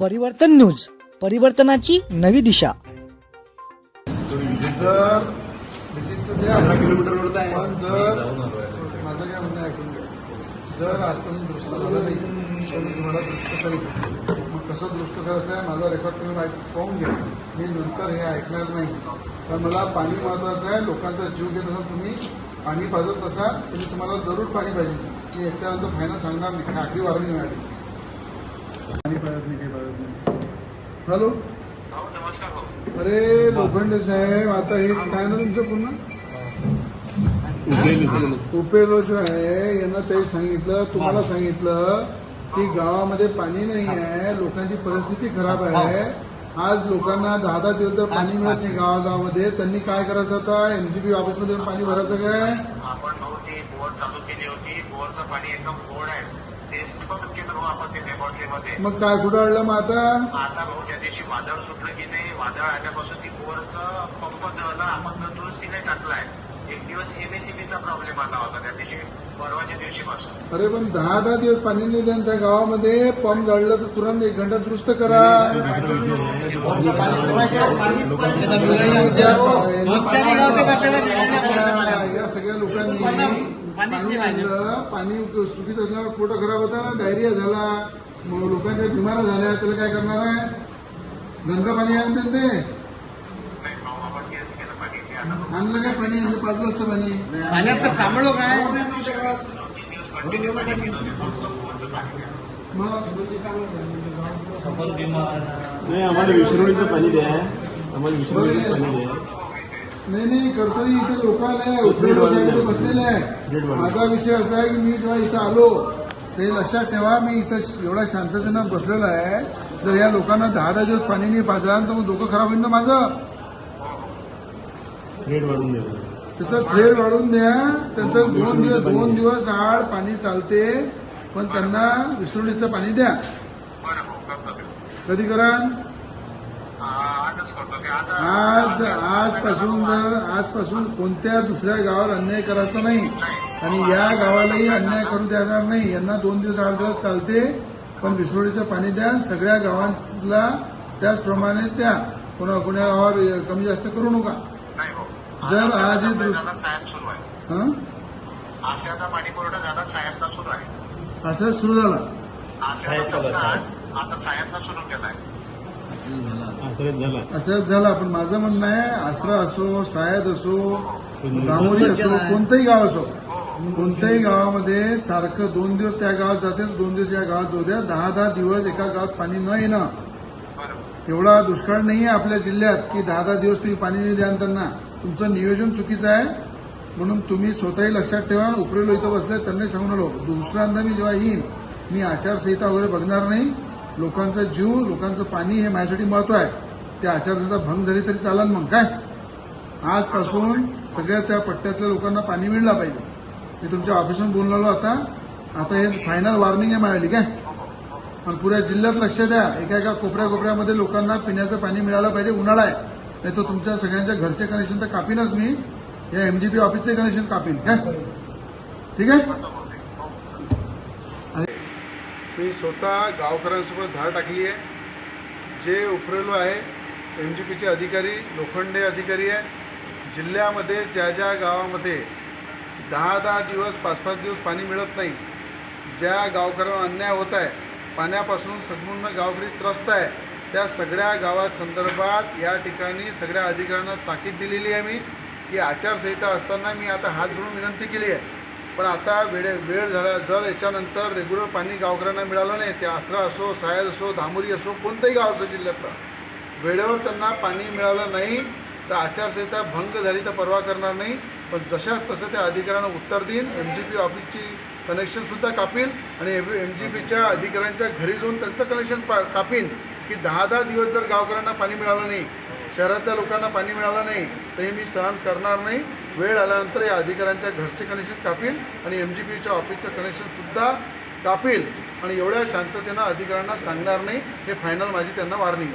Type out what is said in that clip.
परिवर्तन न्यूज परिवर्तनाची नवी दिशा. जर विजिट टू किलोमीटरवर पण जर माझं काय म्हणणं ऐकून जर आजपर्यंत दुरुस्त झालं नाही तर मी तुम्हाला दुरुस्त करेन मग कसं दुरुस्त करायचं आहे माझा रेकॉर्ड तुम्ही माहिती पाहून घ्या. मी नंतर हे ऐकणार नाही. तर मला पाणी महत्वाचं आहे लोकांचा जीव घेत असाल तुम्ही पाणी पाजत असाल तुम्ही तुम्हाला जरूर पाणी पाहिजे. मी याच्यानंतर फायनल सांगणार नाही. ही आखरी वारणी मिळाली. पाणी पाजत नाही काही पाजत नाही. हॅलो? हो नमस्कार भाऊ अरे लोखंडे साहेब आता हे काय ना तुमचं पूर्ण? उपेलो जो आहे यांना ते सांगितलं तुम्हाला सांगितलं की गावामध्ये पाणी नाही आहे लोकांची परिस्थिती खराब आहे. आज लोकांना दहा दहा दिवस जर पाणी मिळत नाही गावागावामध्ये त्यांनी काय करायचं आता? एमजीबी ऑफिसमध्ये पाणी भरायचं काय? आपण भाऊ ती बोर चालू केली होती बोरचं पाणी एकदम गोड आहे. पण केलं भाऊ आपण ते लॅबोरेटरीमध्ये मग काय कुठं अडलं मग आता? आता भाऊ ज्या दिवशी वादळ सुटलं की नाही वादळ आल्यापासून ती बोरचं पंप जळला आपण तो दुरुस्तीने टाकलाय. एक दिवस एमएससीबीचा प्रॉब्लेम आला होता त्या दिवशी परवाच्या दिवशीपासून. अरे पण दहा दहा दिवस पाणी नाही द्या त्या गावामध्ये पंप जळलं तर तुरंत एक घंटा दुरुस्त करा. या सगळ्या लोकांनी पाणी आणलं पाणी चुकीचं असल्यावर पोट खराब होता ना डायरिया झाला. मग लोकांच्या बिमाऱ्या झाल्या त्याला काय करणार आहे? गंगा पाणी आणते ते. आणलं काय पाणी? आणलं पाजलं असतं पाणी. पाण्यात तर चांबलो काय? मग नाही आम्हाला विसरवणीचं पाणी द्या. आम्हाला विसरवणीचं पाणी द्या. नाही नाही करतोय इथे लोक आले उतरेलो साहेब इथे बसलेले आहे. माझा विषय असा आहे की मी जेव्हा इथं आलो ते लक्षात ठेवा मी इथं एवढ्या शांततेनं बसलेलो आहे. जर या लोकांना दहा दहा दिवस पाणी नाही पाजा तर मग डोकं खराब होईल ना माझं? रेट वाढून द्या त्याचा थ्रेड वाढवून द्या. त्यांचं दोन दिवस दोन दिवस आड पाणी चालते पण त्यांना विसरुडीचं पाणी द्या. ते कधी करा आ, आजच करतो ते आता आज आजपासून जर आजपासून कोणत्या दुसऱ्या गावावर अन्याय करायचा नाही आणि या गावालाही अन्याय करू देणार नाही यांना दोन दिवस आठ दिवस चालते पण विसरोडीचं पाणी द्या सगळ्या गावांना त्याचप्रमाणे द्या कोणा कोण्या गावावर कमी जास्त करू नका. नाही भाऊ जर आज हे आहे. हं? पाणी पुरवठा सुरू आहे. असं सुरू झाला. आता साहेबचा सुरू केलाय. आश्रय झाला. पण माझं म्हणणं आहे आसरा असो सायद असो दामोरी असो कोणतंही गाव असो कोणत्याही गावामध्ये सारखं दोन दिवस त्या गावात जाते दोन दिवस या गावात जाऊ द्या. दहा दहा दिवस एका गावात पाणी न येणं. एवढा दुष्काळ नाही आहे आपल्या जिल्ह्यात की दहा दहा दिवस तुम्ही पाणी नाही द्याल त्यांना. तुमचं नियोजन चुकीचं आहे. म्हणून तुम्ही स्वतःही लक्षात ठेवा. उपरेलो इथं बसले त्यांनी सांगून आलो दुसऱ्यांदा मी जेव्हा येईन मी आचारसंहिता वगैरे बघणार नाही. लोकांचा जीव लोकांचं पाणी हे माझ्यासाठी महत्त्व आहे. त्या आचारसंहिता भंग झाली तरी चालाल मग काय? आजपासून सगळ्या त्या पट्ट्यातल्या लोकांना पाणी मिळलं पाहिजे. मी तुमच्या ऑफिसून बोलून आलो आता. आता हे फायनल वॉर्निंग आहे मिळाली काय? पण पुऱ्या जिल्ह्यात लक्ष द्या. एका एका कोपऱ्या कोपऱ्यामध्ये लोकांना पिण्याचं पाणी मिळालं पाहिजे उन्हाळा आहे. नाही तर तुमच्या सगळ्यांच्या घरचे कनेक्शन तर कापीनच मी. या एमजीपी ऑफिसचे कनेक्शन कापीन काय? ठीक आहे? मी स्वतः गावकऱ्यांसोबत धाड टाकली आहे. जे उपरेलो आहे एम जी पीचे अधिकारी लोखंडे अधिकारी आहे. जिल्ह्यामध्ये ज्या ज्या गावामध्ये दहा दहा दिवस पाच पाच दिवस पाणी मिळत नाही ज्या गावकऱ्यांना अन्याय होत आहे पाण्यापासून संपूर्ण गावकरी त्रस्त आहे त्या सगळ्या गावासंदर्भात या ठिकाणी सगळ्या अधिकाऱ्यांना ताकीद दिलेली आहे मी की आचारसंहिता असताना मी आता हात जोडून विनंती केली आहे. पण आता वेळे वेळ झाला. जर याच्यानंतर रेग्युलर पाणी गावकऱ्यांना मिळालं नाही ते आसरा असो सायद असो धामोरी असो कोणतंही गाव असो जिल्ह्यातलं वेळेवर त्यांना पाणी मिळालं नाही तर आचारसंहिता भंग झाली तर परवा करणार नाही. पण जशाच तसं त्या अधिकाऱ्यांना उत्तर देईन. एम जी पी ऑफिसची कनेक्शनसुद्धा कापीन आणि एम जी पीच्या अधिकाऱ्यांच्या घरी जाऊन त्यांचं कनेक्शन पा कापीन की दहा दहा दिवस जर गावकऱ्यांना पाणी मिळालं नाही शहरातल्या लोकांना पाणी मिळालं नाही तर हे मी सहन करणार नाही. वेळ आल्यानंतर या अधिकाऱ्यांच्या घरचे कनेक्शन कापील आणि एम जी पीच्या ऑफिसचं कनेक्शनसुद्धा कापील. आणि एवढ्या शांततेनं अधिकाऱ्यांना सांगणार नाही हे फायनल माझी त्यांना वॉर्निंग आहे.